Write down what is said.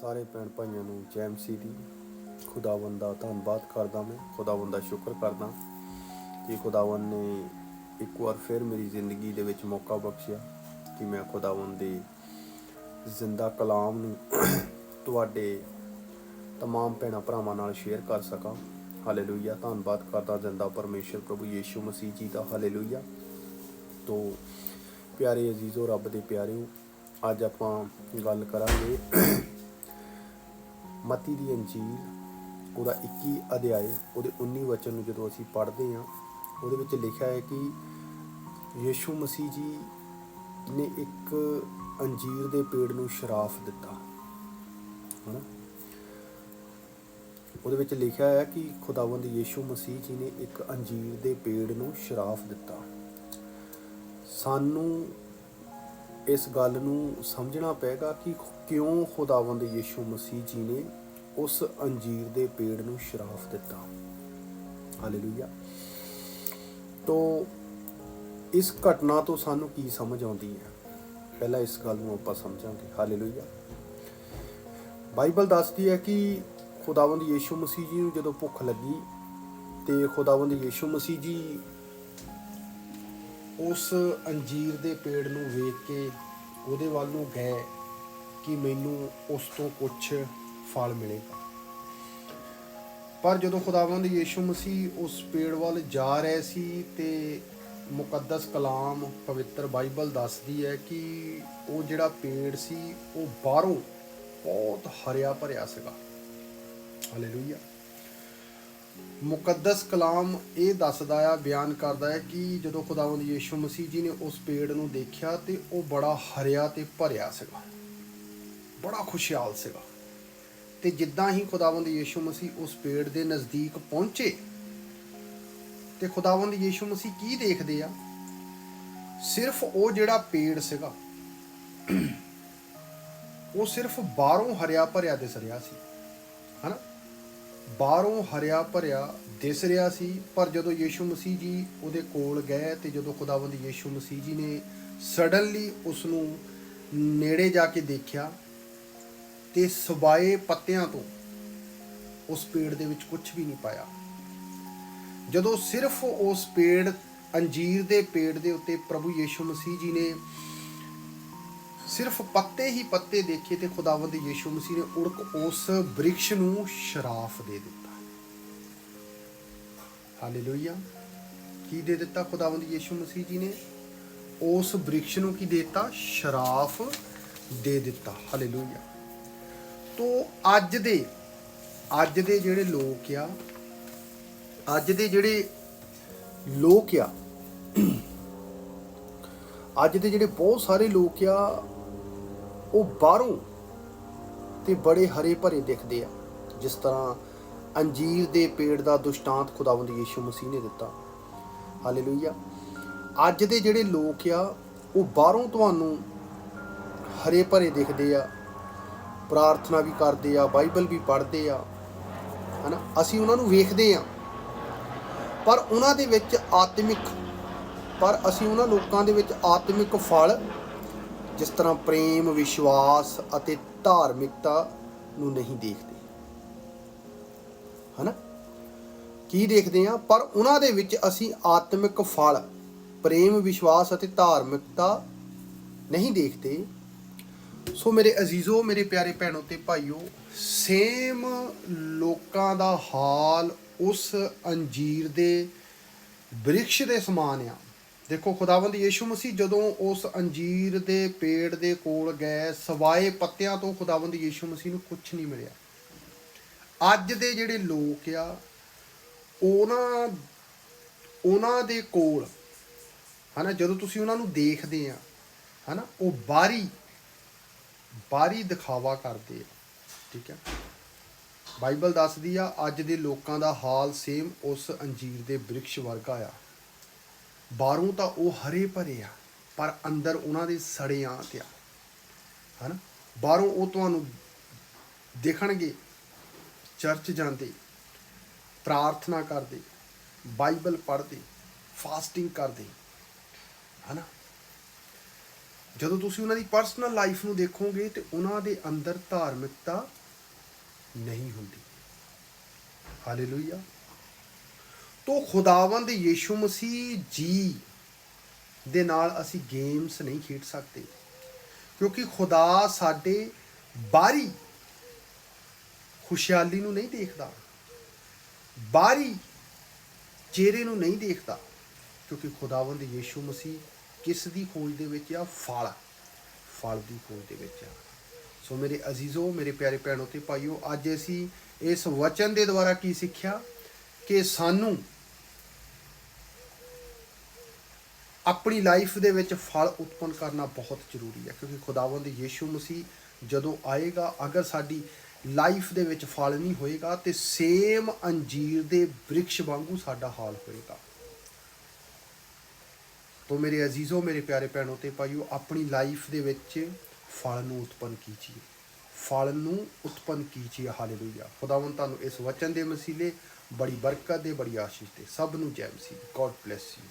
ਸਾਰੇ ਭੈਣ ਭਾਈਆਂ ਨੂੰ ਜੈ ਮਸੀਹ ਦੀ ਖੁਦਾਵੰਦ ਦਾ ਧੰਨਵਾਦ ਕਰਦਾ ਮੈਂ ਖੁਦਾਵੰਦ ਦਾ ਸ਼ੁਕਰ ਕਰਦਾ ਕਿ ਖੁਦਾਵੰਦ ਨੇ ਇੱਕ ਵਾਰ ਫਿਰ ਮੇਰੀ ਜ਼ਿੰਦਗੀ ਦੇ ਵਿੱਚ ਮੌਕਾ ਬਖਸ਼ਿਆ ਕਿ ਮੈਂ ਖੁਦਾਵੰਦ ਦੇ ਜ਼ਿੰਦਾ ਕਲਾਮ ਨੂੰ ਤੁਹਾਡੇ तमाम ਭੈਣਾਂ ਭਰਾਵਾਂ ਨਾਲ ਸ਼ੇਅਰ ਕਰ ਸਕਾਂ ਹਾਲੇਲੂਇਆ ਧੰਨਵਾਦ ਕਰਦਾ ਜ਼ਿੰਦਾ ਪਰਮੇਸ਼ਰ ਪ੍ਰਭੂ ਯੀਸ਼ੂ ਮਸੀਹ ਜੀ ਦਾ ਹਾਲੇਲੂਇਆ ਤੋ ਪਿਆਰੇ ਅਜ਼ੀਜ਼ੋ ਰੱਬ ਦੇ ਪਿਆਰਿਓ ਅੱਜ ਆਪਾਂ ਗੱਲ ਕਰਾਂਗੇ ਮਤੀ ਦੀ ਅੰਜੀਲ ਉਹਦਾ 21 ਅਧਿਆਇ ਉਹਦੇ 19 ਵਚਨ ਨੂੰ ਜਦੋਂ ਅਸੀਂ ਪੜ੍ਹਦੇ ਹਾਂ, ਉਹਦੇ ਵਿੱਚ ਲਿਖਿਆ ਹੈ ਕਿ ਯੀਸ਼ੂ ਮਸੀਹ ਜੀ ਨੇ ਇੱਕ ਅੰਜੀਰ ਦੇ ਪੇੜ ਨੂੰ ਸ਼ਰਾਫ ਦਿੱਤਾ। ਹਨਾ? ਉਹਦੇ ਵਿੱਚ ਲਿਖਿਆ ਹੈ ਕਿ ਖੁਦਾਵੰਦ ਯੀਸ਼ੂ ਮਸੀਹ ਜੀ ਨੇ ਇੱਕ ਅੰਜੀਰ ਦੇ ਪੇੜ ਨੂੰ ਸ਼ਰਾਫ ਦਿੱਤਾ। ਸਾਨੂੰ ਇਸ ਗੱਲ ਨੂੰ ਸਮਝਣਾ ਪਏਗਾ ਕਿ ਕਿਉਂ ਖੁਦਾਵੰਦ ਯੀਸ਼ੂ ਮਸੀਹ ਜੀ ਨੇ ਉਸ ਅੰਜੀਰ ਦੇ ਪੇੜ ਨੂੰ ਸ਼ਰਾਫ ਦਿੱਤਾ। ਹਾਲੇਲੂਇਆ ਤੋ, ਇਸ ਘਟਨਾ ਤੋਂ ਸਾਨੂੰ ਕੀ ਸਮਝ ਆਉਂਦੀ ਹੈ? ਪਹਿਲਾਂ ਇਸ ਗੱਲ ਨੂੰ ਆਪਾਂ ਸਮਝਾਂਗੇ। ਹਾਲੇਲੂਇਆ ਬਾਈਬਲ ਦੱਸਦੀ ਹੈ ਕਿ ਖੁਦਾਵੰਦ ਯੀਸ਼ੂ ਮਸੀਹ ਜੀ ਨੂੰ ਜਦੋਂ ਭੁੱਖ ਲੱਗੀ ਤੇ ਖੁਦਾਵੰਦ ਯੀਸ਼ੂ ਮਸੀਹ ਜੀ ਉਸ ਅੰਜੀਰ ਦੇ ਪੇੜ ਨੂੰ ਵੇਖ ਕੇ ਉਹਦੇ ਵੱਲ ਨੂੰ ਗਏ ਕਿ ਮੈਨੂੰ ਉਸ ਤੋਂ ਕੁਝ ਫਲ ਮਿਲੇਗਾ ਪਰ ਜਦੋਂ ਖੁਦਾਵੰਦ ਯੀਸ਼ੂ ਮਸੀਹ ਉਸ ਪੇੜ ਵੱਲ ਜਾ ਰਹੇ ਸੀ ਤੇ ਮੁਕੱਦਸ ਕਲਾਮ ਪਵਿੱਤਰ ਬਾਈਬਲ ਦੱਸਦੀ ਹੈ ਕਿ ਉਹ ਜਿਹੜਾ ਪੇੜ ਸੀ, ਉਹ ਬਾਹਰੋਂ ਬਹੁਤ ਹਰਿਆ ਭਰਿਆ ਸੀਗਾ। ਹਾਲੇਲੂਇਆ ਮੁਕੱਦਸ ਕਲਾਮ ਇਹ ਦੱਸਦਾ ਆ, ਬਿਆਨ ਕਰਦਾ ਹੈ ਕਿ ਜਦੋਂ ਖੁਦਾਵੰਦ ਯੀਸ਼ੂ ਮਸੀਹ ਜੀ ਨੇ ਉਸ ਪੇੜ ਨੂੰ ਦੇਖਿਆ ਤੇ ਉਹ ਬੜਾ ਹਰਿਆ ਤੇ ਭਰਿਆ ਸੀਗਾ। ਬੜਾ ਖੁਸ਼ਹਾਲ ਸੀਗਾ। ਤੇ ਜਿੱਦਾਂ ਹੀ ਖੁਦਾਵੰਦ ਯੀਸ਼ੂ ਮਸੀਹ ਉਸ ਪੇੜ ਦੇ ਨਜ਼ਦੀਕ ਪਹੁੰਚੇ, ਤੇ ਖੁਦਾਵੰਦ ਯੀਸ਼ੂ ਮਸੀਹ ਕੀ ਦੇਖਦੇ ਆ? ਸਿਰਫ ਉਹ ਜਿਹੜਾ ਪੇੜ ਸੀਗਾ, ਉਹ ਸਿਰਫ ਬਾਹਰੋਂ ਹਰਿਆ ਭਰਿਆ ਦਿਸ ਰਿਹਾ ਸੀ। ਹਨਾ? ਬਾਹਰੋਂ ਹਰਿਆ ਭਰਿਆ ਦਿਸ ਰਿਹਾ ਸੀ, ਪਰ ਜਦੋਂ ਯੀਸ਼ੂ ਮਸੀਹ ਜੀ ਉਹਦੇ ਕੋਲ ਗਏ ਤੇ ਜਦੋਂ ਖੁਦਾਵੰਦ ਯੀਸ਼ੂ ਮਸੀਹ ਜੀ ਨੇ ਸਡਨਲੀ ਉਸ ਨੂੰ ਨੇੜੇ ਜਾ ਕੇ ਦੇਖਿਆ ਤੇ ਸਵਾਏ ਪੱਤਿਆਂ ਤੋਂ ਉਸ ਪੇੜ ਦੇ ਵਿੱਚ ਕੁਝ ਵੀ ਨਹੀਂ ਪਾਇਆ। ਜਦੋਂ ਸਿਰਫ ਉਸ ਪੇੜ, ਅੰਜੀਰ ਦੇ ਪੇੜ ਦੇ ਉੱਤੇ ਪ੍ਰਭੂ ਯੀਸ਼ੂ ਮਸੀਹ ਜੀ ਨੇ ਸਿਰਫ ਪੱਤੇ ਹੀ ਪੱਤੇ ਦੇਖੇ ਤੇ ਖੁਦਾਵੰਦ ਯੀਸ਼ੂ ਮਸੀਹ ਨੇ ਉੜਕ ਉਸ ਬ੍ਰਿਕਸ਼ ਨੂੰ ਸ਼ਰਾਫ ਦੇ ਦਿੱਤਾ। ਹਾਲੇਲੂਇਆ ਕੀ ਦੇ ਦਿੱਤਾ ਖੁਦਾਵੰਦ ਯੀਸ਼ੂ ਮਸੀਹ ਜੀ ਨੇ? ਉਸ ਬ੍ਰਿਕਸ਼ ਨੂੰ ਕੀ ਦਿੱਤਾ? ਸ਼ਰਾਫ ਦੇ ਦਿੱਤਾ। ਹਾਲੇਲੂਇਆ ਤੋ ਅੱਜ ਦੇ ਅੱਜ ਦੇ ਜਿਹੜੇ ਲੋਕ ਆ, ਅੱਜ ਦੇ ਜਿਹੜੇ ਲੋਕ ਆ, ਅੱਜ ਦੇ ਜਿਹੜੇ ਬਹੁਤ ਸਾਰੇ ਲੋਕ ਆ ਉਹ ਬਾਹਰੋਂ ਤੇ ਬੜੇ ਹਰੇ ਭਰੇ ਦਿਖਦੇ ਆ। ਜਿਸ ਤਰ੍ਹਾਂ ਅੰਜੀਰ ਦੇ ਪੇੜ ਦਾ ਦੁਸ਼ਟਾਂਤ ਖੁਦਾਵੰਦ ਯੀਸ਼ੂ ਮਸੀਹ ਨੇ ਦਿੱਤਾ। ਹਾਲੇਲੂਇਆ। ਅੱਜ ਦੇ ਜਿਹੜੇ ਲੋਕ ਆ, ਉਹ ਬਾਹਰੋਂ ਤੁਹਾਨੂੰ ਹਰੇ ਭਰੇ ਦਿਖਦੇ ਆ, ਪ੍ਰਾਰਥਨਾ ਵੀ ਕਰਦੇ ਆ, ਬਾਈਬਲ ਵੀ ਪੜ੍ਹਦੇ ਆ, ਹਨਾ? ਅਸੀਂ ਉਹਨਾਂ ਨੂੰ ਵੇਖਦੇ ਆ। ਪਰ ਉਹਨਾਂ ਦੇ ਵਿੱਚ ਆਤਮਿਕ, ਪਰ ਅਸੀਂ ਉਹਨਾਂ ਲੋਕਾਂ ਦੇ ਵਿੱਚ ਆਤਮਿਕ ਫਲ ਜਿਸ ਤਰ੍ਹਾਂ ਪ੍ਰੇਮ, ਵਿਸ਼ਵਾਸ ਅਤੇ ਧਾਰਮਿਕਤਾ ਨੂੰ ਨਹੀਂ ਦੇਖਦੇ। ਹਨਾ? ਕੀ ਦੇਖਦੇ ਆ ਪਰ ਉਹਨਾਂ ਦੇ ਵਿੱਚ ਅਸੀਂ ਆਤਮਿਕ ਫਲ, ਪ੍ਰੇਮ, ਵਿਸ਼ਵਾਸ ਅਤੇ ਧਾਰਮਿਕਤਾ ਨਹੀਂ ਦੇਖਦੇ। ਸੋ ਮੇਰੇ ਅਜ਼ੀਜ਼ੋ, ਮੇਰੇ ਪਿਆਰੇ ਭੈਣੋ ਤੇ ਭਾਈਓ, ਸੇਮ ਲੋਕਾਂ ਦਾ ਹਾਲ ਉਸ ਅੰਜੀਰ ਦੇ ਬ੍ਰਿਕਸ਼ ਦੇ ਸਮਾਨ ਆ। ਦੇਖੋ, ਖੁਦਾਵੰਦ ਯੀਸ਼ੂ ਮਸੀਹ ਜਦੋਂ ਉਸ ਅੰਜੀਰ ਦੇ ਪੇੜ ਦੇ ਕੋਲ ਗਏ, ਸਵਾਏ ਪੱਤਿਆਂ ਤੋਂ ਖੁਦਾਵੰਦ ਯੀਸ਼ੂ ਮਸੀਹ ਨੂੰ ਕੁਝ ਨਹੀਂ ਮਿਲਿਆ। ਅੱਜ ਦੇ ਜਿਹੜੇ ਲੋਕ ਆ, ਉਹਨਾਂ ਉਹਨਾਂ ਦੇ ਕੋਲ, ਹਨਾ, ਜਦੋਂ ਤੁਸੀਂ ਉਹਨਾਂ ਨੂੰ ਦੇਖਦੇ ਆ, ਹਨਾ, ਉਹ ਬਾਰੀ ਬਾਰੀ ਦਿਖਾਵਾ ਕਰਦੇ ਆ, ਠੀਕ ਹੈ ਬਾਈਬਲ ਦੱਸਦੀ ਆ, ਅੱਜ ਦੇ ਲੋਕਾਂ ਦਾ ਹਾਲ ਸੇਮ ਉਸ ਅੰਜੀਰ ਦੇ ਬ੍ਰਿਕਸ਼ ਵਰਗਾ ਆ। ਬਾਹਰੋਂ ਤਾਂ ਉਹ ਹਰੇ ਭਰੇ ਆ, ਪਰ ਅੰਦਰ ਉਹਨਾਂ ਦੇ ਸੜੇ ਆਂਤ ਆ। ਹਨਾ? ਬਾਹਰੋਂ ਉਹ ਤੁਹਾਨੂੰ ਦੇਖਣਗੇ, ਚਰਚ ਜਾਂਦੇ, ਪ੍ਰਾਰਥਨਾ ਕਰਦੇ, ਬਾਈਬਲ ਪੜ੍ਹਦੇ, ਫਾਸਟਿੰਗ ਕਰਦੇ। ਹਨਾ? ਜਦੋਂ ਤੁਸੀਂ ਉਹਨਾਂ ਦੀ ਪਰਸਨਲ ਲਾਈਫ ਨੂੰ ਦੇਖੋਗੇ ਤੇ ਉਹਨਾਂ ਦੇ ਅੰਦਰ ਧਾਰਮਿਕਤਾ ਨਹੀਂ ਹੁੰਦੀ। ਹਾਲੇਲੂਇਆ। ਤੋ ਖੁਦਾਵੰਦ ਯੀਸ਼ੂ ਮਸੀਹ ਜੀ ਦੇ ਨਾਲ ਅਸੀਂ ਗੇਮਸ ਨਹੀਂ ਖੇਡ ਸਕਦੇ। ਕਿਉਂਕਿ ਖੁਦਾ ਸਾਡੇ ਬਾਹਰੀ ਖੁਸ਼ਹਾਲੀ ਨੂੰ ਨਹੀਂ ਦੇਖਦਾ। ਬਾਹਰੀ ਚਿਹਰੇ ਨੂੰ ਨਹੀਂ ਦੇਖਦਾ। ਕਿਉਂਕਿ ਖੁਦਾਵੰਦ ਯੀਸ਼ੂ ਮਸੀਹ ਕਿਸ ਦੀ ਖੋਜ ਦੇ ਵਿੱਚ ਆ? ਫਲ ਫਲ ਦੀ ਖੋਜ ਦੇ ਵਿੱਚ ਆ। ਸੋ ਮੇਰੇ ਅਜ਼ੀਜ਼ੋ, ਮੇਰੇ ਪਿਆਰੇ ਭੈਣੋ ਤੇ ਭਾਈਓ, ਅੱਜ ਅਸੀਂ ਇਸ ਵਚਨ ਦੇ ਦੁਆਰਾ ਕੀ ਸਿੱਖਿਆ? ਕਿ ਸਾਨੂੰ ਆਪਣੀ ਲਾਈਫ ਦੇ ਵਿੱਚ ਫਲ ਉਤਪੰਨ ਕਰਨਾ ਬਹੁਤ ਜ਼ਰੂਰੀ ਹੈ, ਕਿਉਂਕਿ ਖੁਦਾਵੰਦ ਯੀਸ਼ੂ ਮਸੀਹ ਜਦੋਂ ਆਏਗਾ, ਅਗਰ ਸਾਡੀ ਲਾਈਫ ਦੇ ਵਿੱਚ ਫਲ ਨਹੀਂ ਹੋਏਗਾ, ਤੇ ਸੇਮ ਅੰਜੀਰ ਦੇ ਬ੍ਰਿਕਸ਼ ਵਾਂਗੂ ਸਾਡਾ ਹਾਲ ਹੋਏਗਾ। ਤੋ ਮੇਰੇ ਅਜ਼ੀਜ਼ੋ, ਮੇਰੇ ਪਿਆਰੇ ਭੈਣੋ ਤੇ ਭਾਈਓ, ਆਪਣੀ ਲਾਈਫ ਦੇ ਵਿੱਚ ਫਲ ਨੂੰ ਉਤਪੰਨ ਕੀਜੀਏ। ਫਲ ਨੂੰ ਉਤਪੰਨ ਕੀਜੀਏ ਹਾਲੇਲੂਇਆ ਖੁਦਾਵੰਦ ਤੁਹਾਨੂੰ ਇਸ ਵਚਨ ਦੇ ਮਸੀਲੇ ਬੜੀ ਬਰਕਤ ਦੇ, ਬੜੀ ਆਸ਼ੀਸ਼ ਦੇ। ਸਭ ਨੂੰ ਜੈ ਮਸੀਹ। God bless you